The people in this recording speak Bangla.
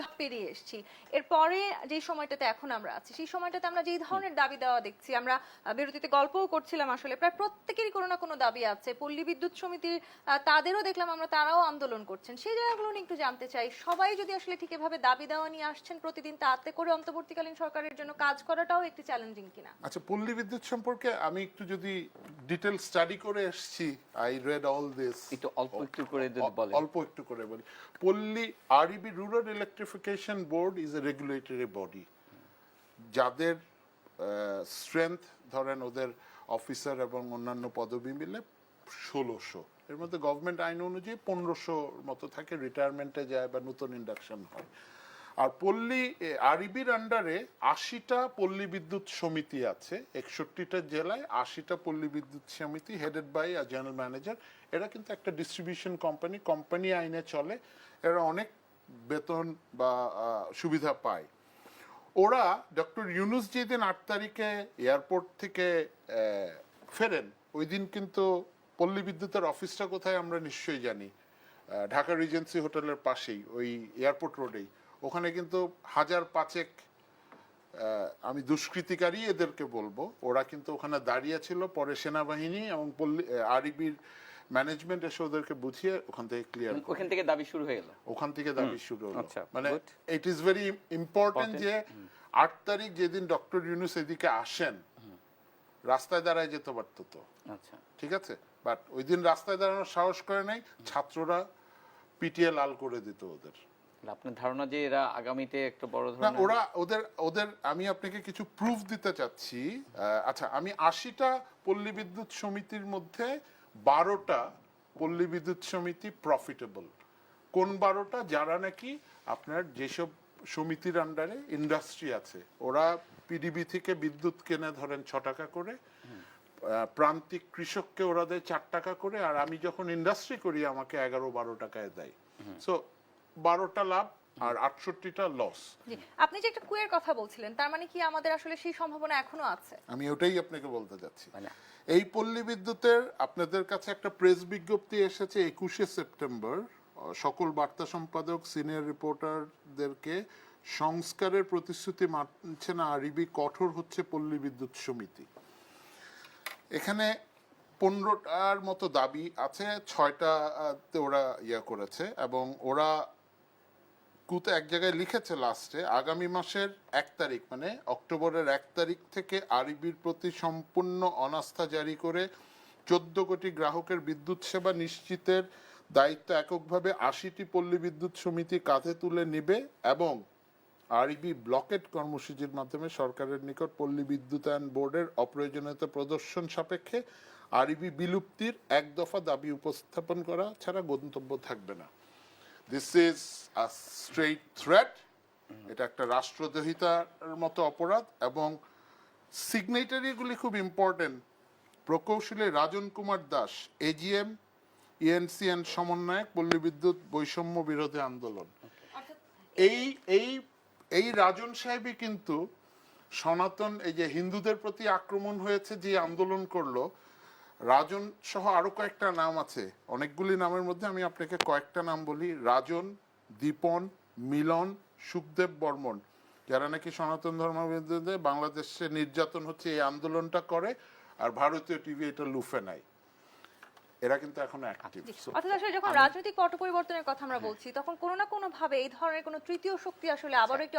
ধাপ পেরিয়ে এসেছি। এরপরে যে সময়টাতে এখন আমরা আছি সেই সময়টাতে আমরা যেই ধরনের দাবি দেওয়া দেখছি আমরা বিরতিতে গল্পও করছিলাম আসলে প্রায় প্রত্যেকেরই কোনো না কোনো দাবি আছে। পল্লী বিদ্যুৎ সমিতির তাদেরও দেখলাম আমরা তারাও আন্দোলন করছেন। সেই জায়গাগুলো নিয়ে একটু জানতে চাই সবাই যদি আসলে ঠিক এভাবে দাবি দেওয়া নিয়ে আসছেন প্রতিদিন তাতে করে অন্তর্বর্তীকালীন সরকারের জন্য কাজ করাটাও একটি চ্যালেঞ্জিং কিনা? আচ্ছা পল্লী বিদ্যুৎ সম্পর্কে আমি একটু যদি ডিটেল স্টাডি করে এসেছি। আই রেড অল দিস একটু অল্প একটু করে যদি বলেন। অল্প একটু করে বলি। পল্লী REB rural electrification board is a regulatory body যাদের স্ট্রেংথ ধরেন ওদের অফিসার এবং অন্যান্য পদবি মিলে ষোলোশো। এর মধ্যে গভর্নমেন্ট আইন অনুযায়ী পনেরোশোর মতো থাকে রিটায়ারমেন্টে যায় বা নতুন ইন্ডাকশন হয়। আর পল্লী আরইবির আন্ডারে আশিটা পল্লী বিদ্যুৎ সমিতি আছে, একষট্টিটা জেলায় আশিটা পল্লী বিদ্যুৎ সমিতি headed by a general manager এরা কিন্তু একটা ডিস্ট্রিবিউশন কোম্পানি কোম্পানি আইনে চলে, এরা অনেক বেতন বা সুবিধা পায়। ওরা ডক্টর ইউনুস যেদিন আট তারিখে এয়ারপোর্ট থেকে ফেরেন, ওই দিন কিন্তু পল্লী বিদ্যুতের অফিসটা কোথায় আমরা নিশ্চয়ই জানি। ঢাকা রিজেন্সি হোটেলের পাশেই, ওই এয়ারপোর্ট রোডেই। ওখানে কিন্তু হাজার পাঁচেক আমি দুষ্কৃতিকারী এদেরকে বলব। ওরা কিন্তু ওখানে দাঁড়িয়ে ছিল পরে সেনাবাহিনী এবং পল্লী আরইবির ম্যানেজমেন্ট এসে ওদেরকে বুঝিয়ে ওখান থেকে ক্লিয়ার ওখান থেকে দাবি শুরু হয়ে গেল। ওখান থেকে দাবি শুরু হলো। আচ্ছা, মানে ইট ইজ ভেরি ইম্পর্টেন্ট যে আট তারিখ যেদিন ডক্টর ইউনুস এদিকে আসেন রাস্তায় দাঁড়ায় যেতে পারতো তো। আচ্ছা। ঠিক আছে? বাট ওই দিন রাস্তায় দাঁড়ানোর সাহস করে নাই ছাত্ররা পিটিয়ে লাল করে দিত ওদের। আপনার ধারণা যে এরা আগামীতে একটা বড় ধরনের ওরা ওদের ওদের আমি আপনাকে কিছু প্রুফ দিতে চাচ্ছি। আচ্ছা আমি আশিটা পল্লী বিদ্যুৎ সমিতির মধ্যে বারোটা পল্লী বিদ্যুৎ সমিতি প্রফিটেবল কোন বারোটা? যারা নাকি আপনার যেসব সমিতির আন্ডারে ইন্ডাস্ট্রি আছে ওরা পিডিবি থেকে বিদ্যুৎ কেনে ধরেন ছ টাকা করে প্রান্তিক কৃষককে ওরা দেয় চার টাকা করে আর আমি যখন ইন্ডাস্ট্রি করি আমাকে এগারো বারো টাকায় দেয়। সো বারোটা লাভ আর আটষট্টিটা লস আপনি যে একটা কুয়ের কথা বলছিলেন তার মানে কি আমাদের আসলে সেই সম্ভাবনা এখনও আছে? আমি ওটাই আপনাকে বলতে যাচ্ছি। এই পল্লী বিদ্যুতের আপনাদের কাছে একটা প্রেস বিজ্ঞপ্তি এসেছে একুশে সেপ্টেম্বর। সকল বার্তা সম্পাদক সিনিয়র রিপোর্টারদেরকে সংস্কারের প্রতিশ্রুতি মানছে না আরবি কঠোর হচ্ছে পল্লী বিদ্যুৎ সমিতি। এখানে পনেরোটার মতো দাবি আছে ছয়টাতে ওরা ইয়ে করেছে এবং ওরা কুতে এক জায়গায় লিখেছে লাস্টে আগামী মাসের এক তারিখ মানে অক্টোবরের এক তারিখ থেকে আরবির প্রতি সম্পূর্ণ অনাস্থা জারি করে চোদ্দ কোটি গ্রাহকের বিদ্যুৎ সেবা নিশ্চিতের দায়িত্ব এককভাবে আশিটি পল্লী বিদ্যুৎ সমিতি কাঁধে তুলে নেবে এবং আরবি ব্লকেট কর্মসূচির মাধ্যমে সরকারের নিকট পল্লী বিদ্যুতায়ন বোর্ডের অপ্রয়োজনীয়তা প্রদর্শন সাপেক্ষে আরবি বিলুপ্তির এক দফা দাবি উপস্থাপন করা ছাড়া গন্তব্য থাকবে না। This is a straight threat এটা একটা রাষ্ট্রদ্রোহিতার মতো অপরাধ এবং সিগনেটারিগুলি খুব ইম্পর্টেন্ট প্রকৌশলী রাজন কুমার দাস এজিএম ইএনসিএন সমন্বয়ক পল্লী বিদ্যুৎ বৈষম্য বিরোধী আন্দোলন। এই এই এই রাজন সাহেবই কিন্তু সনাতন এই যে হিন্দুদের প্রতি আক্রমণ হয়েছে যে আন্দোলন করল রাজন সহ আরও কয়েকটা নাম আছে। অনেকগুলি নামের মধ্যে আমি আপনাকে কয়েকটা নাম বলি। রাজন দীপন মিলন সুখদেব বর্মন। যারা নাকি সনাতন ধর্মবিদ্যুতে বাংলাদেশে নির্যাতন হচ্ছে এই আন্দোলনটা করে আর ভারতীয় টিভি এটা লুফে নেয়। এরা কিন্তু এখন অ্যাক্টিভ অর্থাৎ আসলে যখন রাজনৈতিক পট পরিবর্তনের কথা আমরা বলছি তখন কোনো না কোনো ভাবে এই ধরনের কোনো তৃতীয় শক্তি আসলে আবারও একটি